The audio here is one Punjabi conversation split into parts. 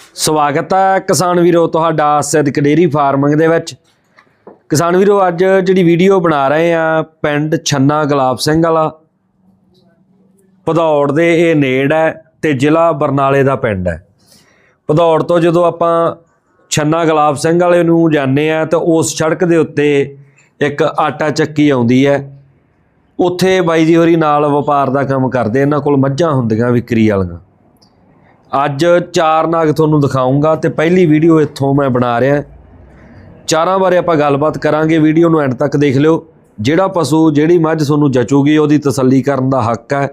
ਸਵਾਗਤ ਹੈ ਕਿਸਾਨ ਵੀਰੋ ਤੁਹਾਡਾ ਸਿੱਧਕ ਡੇਰੀ ਫਾਰਮਿੰਗ ਦੇ ਵਿੱਚ। ਕਿਸਾਨ ਵੀਰੋ, ਅੱਜ ਜਿਹੜੀ ਵੀਡੀਓ ਬਣਾ ਰਹੇ ਆ ਪਿੰਡ ਛੰਨਾ ਗੁਲਾਬ ਸਿੰਘ ਵਾਲਾ, ਭਦੌੜ ਦੇ ਇਹ ਨੇੜ ਹੈ ਤੇ ਜ਼ਿਲ੍ਹਾ ਬਰਨਾਲੇ ਦਾ ਪਿੰਡ ਹੈ। ਭਦੌੜ ਤੋਂ ਜਦੋਂ ਆਪਾਂ ਛੰਨਾ ਗੁਲਾਬ ਸਿੰਘ ਵਾਲੇ ਨੂੰ ਜਾਂਦੇ ਆ ਤਾਂ ਉਸ ਸੜਕ ਦੇ ਉੱਤੇ ਇੱਕ ਆਟਾ ਚੱਕੀ ਆਉਂਦੀ ਹੈ। ਉੱਥੇ ਬਾਈ ਜੀ ਹੋਰੀ ਨਾਲ ਵਪਾਰ ਦਾ ਕੰਮ ਕਰਦੇ, ਇਹਨਾਂ ਕੋਲ ਮੱਝਾਂ ਹੁੰਦੀਆਂ ਵਿਕਰੀ ਵਾਲੀਆਂ। ਅੱਜ ਚਾਰ ਨਾਗ ਤੁਹਾਨੂੰ ਦਿਖਾਉਂਗਾ ਤੇ ਪਹਿਲੀ ਵੀਡੀਓ ਇੱਥੋਂ ਮੈਂ ਬਣਾ ਰਿਹਾ। ਚਾਰਾਂ ਬਾਰੇ ਆਪਾਂ ਗੱਲਬਾਤ ਕਰਾਂਗੇ, ਵੀਡੀਓ ਨੂੰ ਐਂਡ ਤੱਕ ਦੇਖ ਲਿਓ। ਜਿਹੜਾ ਪਸ਼ੂ, ਜਿਹੜੀ ਮੱਝ ਤੁਹਾਨੂੰ ਜਚੂਗੀ, ਉਹਦੀ ਤਸੱਲੀ ਕਰਨ ਦਾ ਹੱਕ ਹੈ।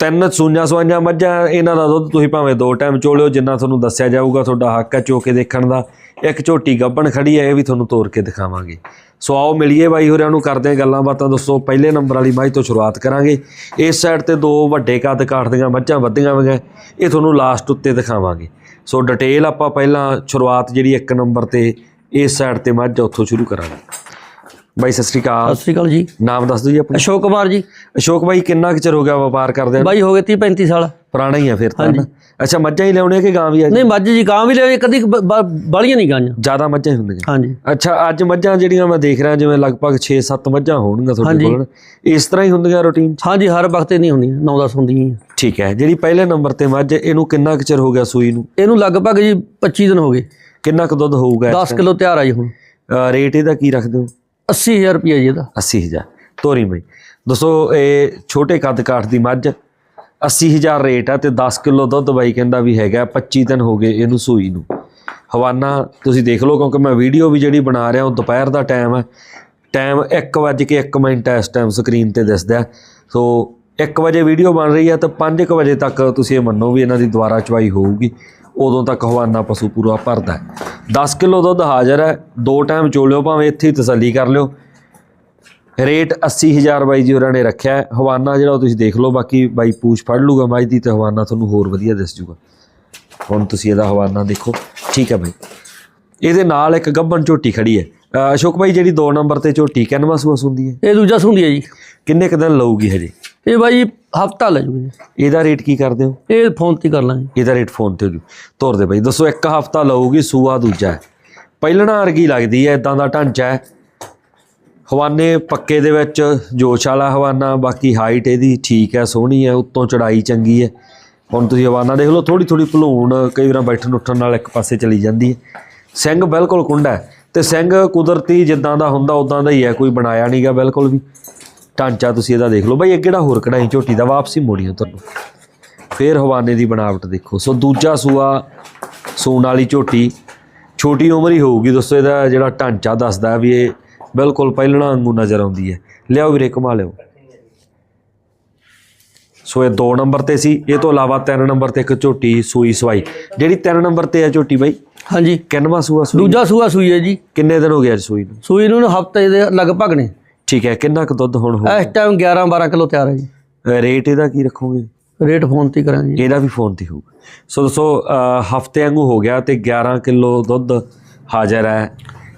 ਤਿੰਨ ਸੂਈਆਂ ਸਵਾਈਆਂ ਮੱਝਾਂ, ਇਹਨਾਂ ਦਾ ਦੁੱਧ ਤੁਸੀਂ ਭਾਵੇਂ ਦੋ ਟਾਈਮ ਚੋਲਿਓ, ਜਿੰਨਾ ਤੁਹਾਨੂੰ ਦੱਸਿਆ ਜਾਊਗਾ, ਤੁਹਾਡਾ ਹੱਕ ਹੈ ਚੋ ਕੇ ਦੇਖਣ ਦਾ। ਇੱਕ ਝੋਟੀ ਗੱਬਣ ਖੜੀ ਹੈ, ਇਹ ਵੀ ਤੁਹਾਨੂੰ ਤੋਰ ਕੇ ਦਿਖਾਵਾਂਗੇ। ਸੋ ਆਓ ਮਿਲੀਏ ਬਾਈ ਹੋਰਿਆਂ ਨੂੰ, ਕਰਦੇ ਹਾਂ ਗੱਲਾਂ ਬਾਤਾਂ। ਦੋਸਤੋ ਪਹਿਲੇ ਨੰਬਰ ਵਾਲੀ ਮਾਝ ਤੋਂ ਸ਼ੁਰੂਆਤ ਕਰਾਂਗੇ। ਇਸ ਸਾਈਡ ਤੇ ਦੋ ਵੱਡੇ ਕੱਦ ਕਾਠ ਦੀਆਂ ਮੱਝਾਂ ਵੱਧੀਆਂ ਹੋਈਆਂ। ਇਹ ਤੁਹਾਨੂੰ ਲਾਸਟ ਉੱਤੇ ਦਿਖਾਵਾਂਗੇ। ਸੋ ਡਿਟੇਲ ਆਪਾਂ ਪਹਿਲਾਂ ਸ਼ੁਰੂਆਤ ਜਿਹੜੀ ਇੱਕ ਨੰਬਰ ਤੇ ਇਸ ਸਾਈਡ ਤੇ ਮੱਝ ਉੱਥੋਂ ਸ਼ੁਰੂ ਕਰਾਂਗੇ। ਬਾਈ ਸਤਿ ਸ਼੍ਰੀ ਅਕਾਲ। ਸਤਿ ਸ਼੍ਰੀ ਅਕਾਲ ਜੀ। ਨਾਮ ਦੱਸ ਦਿਓ ਜੀ ਆਪਣਾ। ਅਸ਼ੋਕ ਕੁਮਾਰ ਜੀ। ਅਸ਼ੋਕ ਬਾਈ ਕਿੰਨਾ ਕੁ ਚਿਰ ਹੋ ਗਿਆ ਵਪਾਰ ਕਰਦੇ ਬਾਈ ਹੋ ਗਏ 30 35 ਸਾਲ। ਪੁਰਾਣਾ ਹੀ ਆ ਫਿਰ ਤਾਂ ਅੱਛਾ ਮੱਝਾਂ ਹੀ ਲਿਆਉਣੇ ਕਿ ਗਾਂ ਵੀ ਆ ਨਹੀਂ ਮੱਝ ਜੀ ਗਾਂ ਵੀ ਲਿਆਵੇ ਕਦੀ ਬਾਲੀਆਂ ਨਹੀਂ ਗਾਂਆਂ ਜ਼ਿਆਦਾ ਮੱਝਾਂ ਹੀ ਹੁੰਦੀਆਂ। ਹਾਂਜੀ। ਅੱਛਾ ਅੱਜ ਮੱਝਾਂ ਜਿਹੜੀਆਂ ਮੈਂ ਦੇਖ ਰਿਹਾ ਜਿਵੇਂ ਲਗਭਗ 6-7 ਮੱਝਾਂ ਹੋਣਗੀਆਂ ਤੁਹਾਡੇ। ਕੋਲ। ਇਸ ਤਰ੍ਹਾਂ ਹੀ ਹੁੰਦੀਆਂ ਰੁਟੀਨ ਹਾਂਜੀ ਹਰ ਵਕਤ ਇਹ ਨਹੀਂ ਹੁੰਦੀਆਂ 9-10 ਹੁੰਦੀਆਂ। ਠੀਕ ਹੈ ਜਿਹੜੀ ਪਹਿਲੇ ਨੰਬਰ ਤੇ ਮੱਝ ਇਹਨੂੰ ਕਿੰਨਾ ਕੁ ਚਿਰ ਹੋ ਗਿਆ ਸੂਈ ਨੂੰ? ਇਹਨੂੰ ਲਗਭਗ ਜੀ 25 ਦਿਨ ਹੋ ਗਏ। ਕਿੰਨਾ ਕੁ ਦੁੱਧ ਹੋਊਗਾ 10 ਕਿਲੋ ਤਿਆਰ ਆ ਜੀ ਹੁਣ। ਰੇਟ ਇਹਦਾ ਕੀ ਰੱਖਦੇ ਹੋ? 80000 ਰੁਪਏ ਜੀ ਇਹਦਾ। 80000 ਤੋਰੀ ਬਈ। ਦੱਸੋ, ਇਹ ਛੋਟੇ ਕੱਦ ਕਾਠ ਦੀ ਮੱਝ 80000 ਰੇਟ ਆ ਤੇ 10 ਕਿਲੋ ਦੁੱਧ ਬਾਈ ਕਹਿੰਦਾ ਵੀ ਹੈਗਾ 25 ਦਿਨ ਹੋ ਗਏ ਇਹਨੂੰ ਸੂਈ ਨੂੰ। ਹਵਾਨਾ, ਤੁਸੀਂ ਦੇਖ ਲਓ, ਕਿਉਂਕਿ ਮੈਂ ਵੀਡੀਓ ਵੀ ਜਿਹੜੀ ਬਣਾ ਰਿਹਾ, ਉਹ ਦੁਪਹਿਰ ਦਾ ਟਾਈਮ ਹੈ ਟਾਈਮ 1:01 ਮਿੰਟ ਇਸ ਟਾਈਮ ਸਕਰੀਨ ਤੇ ਦਿਸਦਾ। ਸੋ 1 ਵਜੇ ਵੀਡੀਓ ਬਣ ਰਹੀ ਹੈ ਤਾਂ 5 ਵਜੇ ਤੱਕ ਤੁਸੀਂ ਇਹ ਮੰਨੋ ਵੀ ਇਹਨਾਂ ਦੀ ਦੁਬਾਰਾ ਚਵਾਈ ਹੋਊਗੀ। ਉਦੋਂ ਤੱਕ ਹਵਾਨਾ ਪਸ਼ੂ ਪੂਰਾ ਭਰਦਾ ਹੈ। 10 ਕਿਲੋ ਦੁੱਧ ਹਾਜ਼ਰ ਹੈ। ਦੋ ਟਾਈਮ ਚੋਲਿਓ ਭਾਵੇਂ ਇੱਥੇ ਹੀ ਤਸੱਲੀ ਕਰ ਲਿਓ। ਰੇਟ 80000 ਬਾਈ ਜੀ ਹੋਰਾਂ ਨੇ ਰੱਖਿਆ ਹੈ। ਹਵਾਨਾ ਜਿਹੜਾ ਉਹ ਤੁਸੀਂ ਦੇਖ ਲਓ ਬਾਕੀ ਬਾਈ ਪੂਛ ਫੜ ਲੂਗਾ ਮੱਝ ਦੀ ਤੇ ਹਵਾਨਾ ਤੁਹਾਨੂੰ ਹੋਰ ਵਧੀਆ ਦਿਸ ਜੂਗਾ। ਹੁਣ ਤੁਸੀਂ ਇਹਦਾ ਹਵਾਨਾ ਦੇਖੋ। ਠੀਕ ਹੈ ਬਾਈ। ਇਹਦੇ ਨਾਲ ਇੱਕ ਗੱਬਣ ਝੋਟੀ ਖੜੀ ਹੈ। ਅਸ਼ੋਕ ਬਾਈ ਜਿਹੜੀ 2 ਨੰਬਰ ਤੇ ਝੋਟੀ ਕੈਨਵਾਸ ਵਸ ਹੁੰਦੀ ਹੈ? ਇਹ ਦੂਜਾ ਸੁੰਦੀ ਹੈ ਜੀ। ਕਿੰਨੇ ਕੁ ਦਿਨ ਲਊਗੀ ਹਜੇ? ਇਹ ਬਾਈ ਹਫਤਾ ਲੈ ਜੂਗੇ। ਇਹਦਾ ਰੇਟ ਕੀ ਕਰਦੇ ਹੋ? ਇਹ ਫੋਨ ਤੇ ਕਰ ਲਾਂਗੇ। ਇਹਦਾ ਰੇਟ ਫੋਨ ਤੇ ਹੋ ਤੋਰ ਦੇ ਬਾਈ। ਦੱਸੋ ਇੱਕ ਹਫਤਾ ਲਊਗੀ ਸੂਆ ਦੂਜਾ ਹੈ। ਪਹਿਲਣਾ ਵਰਗੀ ਲੱਗਦੀ ਹੈ ਇਦਾਂ ਦਾ ਢਾਂਚਾ ਹੈ। ਹਵਾਨੇ ਪੱਕੇ ਦੇ ਵਿੱਚ ਜੋਸ਼ ਵਾਲਾ ਹਵਾਨਾ ਬਾਕੀ ਹਾਈਟ ਇਹਦੀ ਠੀਕ ਹੈ ਸੋਹਣੀ ਹੈ ਉੱਤੋਂ ਚੜਾਈ ਚੰਗੀ ਹੈ। ਹੁਣ ਤੁਸੀਂ ਹਵਾਨਾ ਦੇਖ ਲਓ ਥੋੜੀ ਥੋੜੀ ਭਲੂਣ ਕਈ ਵਾਰ ਬੈਠਣ ਉੱਠਣ ਨਾਲ ਇੱਕ ਪਾਸੇ ਚਲੀ ਜਾਂਦੀ ਹੈ। ਸਿੰਘ ਬਿਲਕੁਲ ਕੁੰਡਾ ਤੇ ਸਿੰਘ ਕੁਦਰਤੀ ਜਿੱਦਾਂ ਦਾ ਹੁੰਦਾ ਉਦਾਂ ਦਾ ਹੀ ਹੈ ਕੋਈ ਬਣਾਇਆ ਨਹੀਂਗਾ ਬਿਲਕੁਲ ਵੀ। ਢਾਂਚਾ ਤੁਸੀਂ ਇਹਦਾ ਦੇਖ ਲਓ। ਬਈ ਇਹ ਕਿਹੜਾ ਹੋਰ ਕਢਾਈ ਝੋਟੀ ਦਾ? ਵਾਪਸੀ ਮੋੜੀਓ ਤੁਹਾਨੂੰ ਫੇਰ ਹਵਾਨੇ ਦੀ ਬਣਾਵਟ ਦੇਖੋ। ਸੋ ਦੂਜਾ ਸੂਆ ਸੂਣ ਵਾਲੀ ਝੋਟੀ। ਛੋਟੀ ਉਮਰ ਹੀ ਹੋਊਗੀ ਦੋਸਤੋ ਇਹਦਾ ਜਿਹੜਾ ਢਾਂਚਾ ਦੱਸਦਾ ਵੀ ਇਹ ਬਿਲਕੁਲ ਪਹਿਲਣਾ ਵਾਂਗੂ ਨਜ਼ਰ ਆਉਂਦੀ ਹੈ। ਲਿਆਓ ਵੀਰੇ ਕਮਾ ਲਿਓ ਸੋ ਇਹ 2 ਨੰਬਰ ਤੇ ਸੀ। ਇਹ ਤੋਂ ਇਲਾਵਾ 3 ਨੰਬਰ ਤੇ ਇੱਕ ਝੋਟੀ ਸੂਈ ਸਵਾਈ। ਜਿਹੜੀ 3 ਨੰਬਰ ਤੇ ਹੈ ਝੋਟੀ ਬਾਈ? ਹਾਂਜੀ। ਕਿੰਨਵਾ ਸੂਆ ਸੂਈ? ਦੂਜਾ ਸੂਆ ਸੂਈ ਹੈ ਜੀ। ਕਿੰਨੇ ਦਿਨ ਹੋ ਗਏ ਅੱਜ ਸੂਈ ਨੂੰ? ਸੂਈ ਨੂੰ ਹਫ਼ਤੇ ਦੇ ਲਗਭਗ ਨੇ। ਠੀਕ ਹੈ ਕਿੰਨਾ ਕੁ ਦੁੱਧ ਹੁਣ ਹੋ ਇਸ ਟਾਈਮ 11-12 ਕਿਲੋ ਤਿਆਰ ਹੈ ਜੀ। ਰੇਟ ਇਹਦਾ ਕੀ ਰੱਖੋਗੇ? ਰੇਟ ਫੋਨ ਤੇ ਹੀ ਕਰਾਂਗੇ ਜੀ। ਇਹਦਾ ਵੀ ਫੋਨ ਤੇ ਹੋਊਗਾ। ਸੋ ਦੋਸਤੋ ਹਫ਼ਤੇ ਵਾਂਗੂ ਹੋ ਗਿਆ ਤੇ 11 ਕਿਲੋ ਦੁੱਧ ਹਾਜ਼ਰ ਹੈ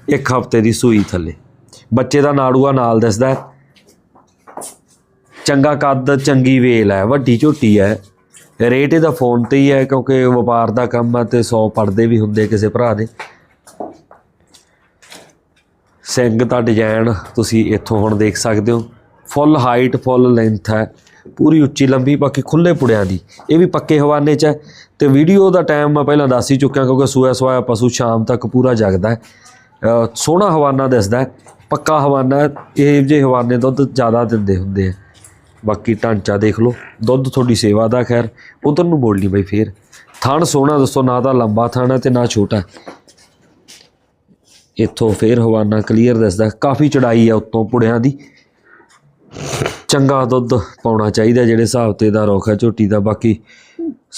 ਇੱਕ ਹਫ਼ਤੇ ਦੀ ਸੂਈ ਥੱਲੇ। ਬੱਚੇ ਦਾ ਨਾੜੂਆ ਨਾਲ ਦਿਸਦਾ ਹੈ। ਚੰਗਾ ਕੱਦ ਚੰਗੀ ਵੇਲ ਹੈ ਵੱਡੀ ਝੋਟੀ ਹੈ। ਰੇਟ ਇਹਦਾ ਫੋਨ ਤੇ ਹੀ ਹੈ ਕਿਉਂਕਿ ਵਪਾਰ ਦਾ ਕੰਮ ਹੈ ਤੇ 100 ਪੜਦੇ ਵੀ ਹੁੰਦੇ ਕਿਸੇ ਭਰਾ ਦੇ। ਸਿੰਗ ਦਾ ਡਿਜ਼ਾਈਨ ਤੁਸੀਂ ਇੱਥੋਂ ਹੁਣ ਦੇਖ ਸਕਦੇ ਹੋ। ਫੁੱਲ ਹਾਈਟ ਫੁੱਲ ਲੈਂਥ ਹੈ। ਪੂਰੀ ਉੱਚੀ, ਲੰਬੀ, ਬਾਕੀ ਖੁੱਲੇ ਪੁੜਿਆਂ ਦੀ। ਇਹ ਵੀ ਪੱਕੇ ਹਵਾਨੇ 'ਚ ਹੈ। ਤੇ ਵੀਡੀਓ ਦਾ ਟਾਈਮ ਮੈਂ ਪਹਿਲਾਂ ਦੱਸ ਹੀ ਚੁੱਕਿਆ, ਕਿਉਂਕਿ ਸੂਆ ਸਵਾਇਆ ਪਸ਼ੂ ਸ਼ਾਮ ਤੱਕ ਪੂਰਾ ਜਗਦਾ ਹੈ। ਸੋਹਣਾ ਹਵਾਨਾ ਦਿਸਦਾ ਹੈ। ਪੱਕਾ ਹਵਾਨਾ ਹੈ। ਇਹ ਜਿਹੇ ਹਵਾਨੇ ਦੁੱਧ ਜ਼ਿਆਦਾ ਦਿੰਦੇ ਹੁੰਦੇ ਆ। ਬਾਕੀ ਢਾਂਚਾ ਦੇਖ ਲਓ। ਦੁੱਧ ਤੁਹਾਡੀ ਸੇਵਾ ਦਾ ਖੈਰ, ਉਧਰ ਨੂੰ ਮੋੜ ਲਈ ਬਈ ਫੇਰ। ਥਣ ਸੋਹਣਾ, ਦੱਸੋ ਨਾ ਤਾਂ ਲੰਬਾ ਥਣ ਹੈ ਤੇ ਨਾ ਛੋਟਾ। ਇੱਥੋਂ ਫੇਰ ਹਵਾਨਾ ਕਲੀਅਰ ਦਿਸਦਾ ਕਾਫੀ ਚੜਾਈ ਹੈ ਉੱਤੋਂ ਪੁੜਿਆਂ ਦੀ। ਚੰਗਾ ਦੁੱਧ ਪਾਉਣਾ ਚਾਹੀਦਾ ਜਿਹੜੇ ਹਿਸਾਬ ਤੇ ਦਾ ਰੁੱਖ ਹੈ ਝੋਟੀ ਦਾ ਬਾਕੀ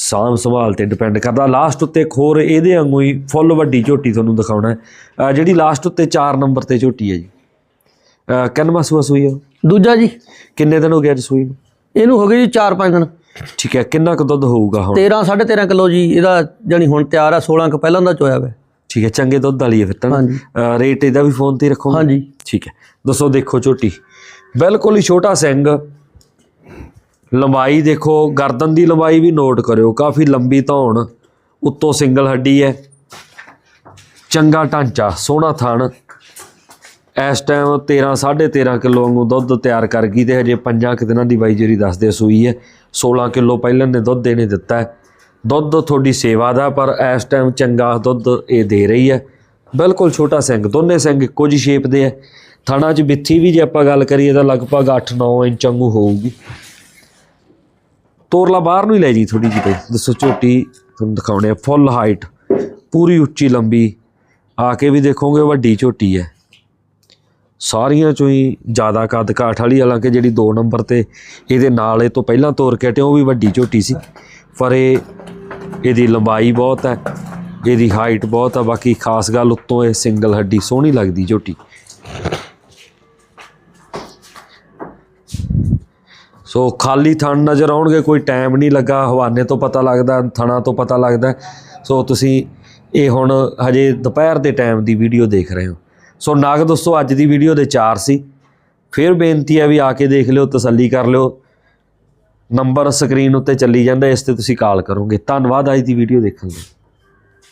ਸਾਂਭ ਸੰਭਾਲ ਤੇ ਡਿਪੈਂਡ ਕਰਦਾ। ਲਾਸਟ ਉੱਤੇ ਖੋਰ ਇਹਦੇ ਵਾਂਗੂ ਹੀ ਫੁੱਲ ਵੱਡੀ ਝੋਟੀ ਤੁਹਾਨੂੰ ਦਿਖਾਉਣਾ ਹੈ। ਜਿਹੜੀ ਲਾਸਟ ਉੱਤੇ 4 ਨੰਬਰ ਤੇ ਝੋਟੀ ਹੈ ਜੀ। ਕਿੰਨਵਾਂ ਸੂਆ ਸੂਈ ਹੈ ਦੂਜਾ ਜੀ। ਕਿੰਨੇ ਦਿਨ ਹੋ ਗਏ ਅੱਜ ਸੂਈ ਨੂੰ? ਇਹਨੂੰ ਹੋ ਗਏ ਜੀ 4-5 ਦਿਨ। ਠੀਕ ਹੈ ਕਿੰਨਾ ਕੁ ਦੁੱਧ ਹੋਊਗਾ ਹੁਣ? 13 13.5 ਕਿਲੋ ਜੀ ਇਹਦਾ ਜਾਨੀ ਹੁਣ ਤਿਆਰ ਆ 16 ਕ ਪਹਿਲਾਂ ਦਾ ਚੋਇਆ ਵਾ ਠੀਕ ਹੈ ਚੰਗੇ ਦੁੱਧ ਵਾਲੀ ਹੈ ਫਿਰ ਤਾਂ ਹਾਂਜੀ। ਰੇਟ ਇਹਦਾ ਵੀ ਫੋਨ ਤੇ ਹੀ ਰੱਖੋਗੇ? ਹਾਂਜੀ। ਠੀਕ ਹੈ। ਦੋਸਤੋ ਦੇਖੋ ਝੋਟੀ। ਬਿਲਕੁਲ ਹੀ ਛੋਟਾ ਸਿੰਘ। ਲੰਬਾਈ ਦੇਖੋ ਗਰਦਨ ਦੀ ਲੰਬਾਈ ਵੀ ਨੋਟ ਕਰਿਓ। ਕਾਫੀ ਲੰਬੀ ਧੌਣ ਉੱਤੋਂ ਸਿੰਗਲ ਹੱਡੀ ਹੈ। ਚੰਗਾ ਢਾਂਚਾ ਸੋਹਣਾ ਥਣ। ਇਸ ਟਾਈਮ 13 13.5 ਕਿਲੋ ਵਾਂਗੂ ਦੁੱਧ ਤਿਆਰ ਕਰ ਗਈ ਤੇ ਹਜੇ ਪੰਜਾਂ ਕੁ ਦਿਨਾਂ ਦੀ ਬਾਈ ਜਿਹੜੀ ਦੱਸਦੇ ਸੂਈ ਹੈ 16 ਕਿਲੋ ਪਹਿਲਾਂ ਨੇ ਦੁੱਧ ਦੇਣੇ ਦਿੱਤਾ ਹੈ। ਦੁੱਧ ਤੁਹਾਡੀ ਸੇਵਾ ਦਾ, ਪਰ ਇਸ ਟਾਈਮ ਚੰਗਾ ਦੁੱਧ ਇਹ ਦੇ ਰਹੀ ਹੈ। ਬਿਲਕੁਲ ਛੋਟਾ ਸਿੰਘ, ਦੋਨੇ ਸਿੰਘ ਇੱਕੋ ਜਿਹੀ ਸ਼ੇਪ ਦੇ ਹੈ। ਥਣਾ 'ਚ ਬਿੱਥੀ ਵੀ ਜੇ ਆਪਾਂ ਗੱਲ ਕਰੀਏ ਤਾਂ ਲਗਭਗ 8-9 ਇੰਚ ਵਾਂਗੂ ਹੋਊਗੀ। ਤੋਰਲਾ ਬਾਹਰ ਨੂੰ ਹੀ ਲੈ ਜੀ ਥੋੜੀ ਜਿਹੀ ਦੱਸੋ ਝੋਟੀ, ਤੁਹਾਨੂੰ ਦਿਖਾਉਣੇ ਆ ਫੁੱਲ ਹਾਈਟ ਪੂਰੀ ਉੱਚੀ ਲੰਬੀ। ਆ ਕੇ ਵੀ ਦੇਖੋਗੇ ਵੱਡੀ ਝੋਟੀ ਹੈ। ਸਾਰੀਆਂ ਚੋਂ ਹੀ ਜ਼ਿਆਦਾ ਕੱਦ ਕਾਠ ਵਾਲੀ, ਹਾਲਾਂਕਿ ਜਿਹੜੀ 2 ਨੰਬਰ ਤੇ ਇਹਦੇ ਨਾਲ ਇਹ ਤੋਂ ਪਹਿਲਾਂ ਤੋਰ ਕੇ ਹਟੇ, ਉਹ ਵੀ ਵੱਡੀ ਝੋਟੀ ਸੀ। ਪਰ ਇਹ ਇਹਦੀ ਲੰਬਾਈ ਬਹੁਤ ਹੈ, ਇਹਦੀ ਹਾਈਟ ਬਹੁਤ ਹੈ, ਬਾਕੀ ਖਾਸ ਗੱਲ ਉੱਤੋਂ ਇਹ ਸਿੰਗਲ ਹੱਡੀ ਸੋਹਣੀ ਲੱਗਦੀ ਝੋਟੀ। ਸੋ ਖਾਲੀ ਥਣ ਨਜ਼ਰ ਆਉਣਗੇ, ਕੋਈ ਟਾਈਮ ਨਹੀਂ ਲੱਗਾ, ਹਵਾਨੇ ਤੋਂ ਪਤਾ ਲੱਗਦਾ, ਥਣਾ ਤੋਂ ਪਤਾ ਲੱਗਦਾ। ਸੋ ਤੁਸੀਂ ਇਹ ਹੁਣ ਹਜੇ ਦੁਪਹਿਰ ਦੇ ਟਾਈਮ ਦੀ ਵੀਡੀਓ ਦੇਖ ਰਹੇ ਹੋ। ਸੋ ਨਾਗ ਦੋਸਤੋ, ਅੱਜ ਦੀ ਵੀਡੀਓ ਦੇ ਚਾਰ ਸੀ। ਫਿਰ ਬੇਨਤੀ ਹੈ ਵੀ ਆ ਕੇ ਦੇਖ ਲਿਓ, ਤਸੱਲੀ ਕਰ ਲਿਓ। ਨੰਬਰ ਸਕਰੀਨ ਉੱਤੇ ਚੱਲੀ ਜਾਂਦਾ, ਇਸ ਤੇ ਤੁਸੀਂ ਕਾਲ ਕਰੋਗੇ। ਧੰਨਵਾਦ, ਅੱਜ ਦੀ ਵੀਡੀਓ ਦੇਖਣ ਲਈ।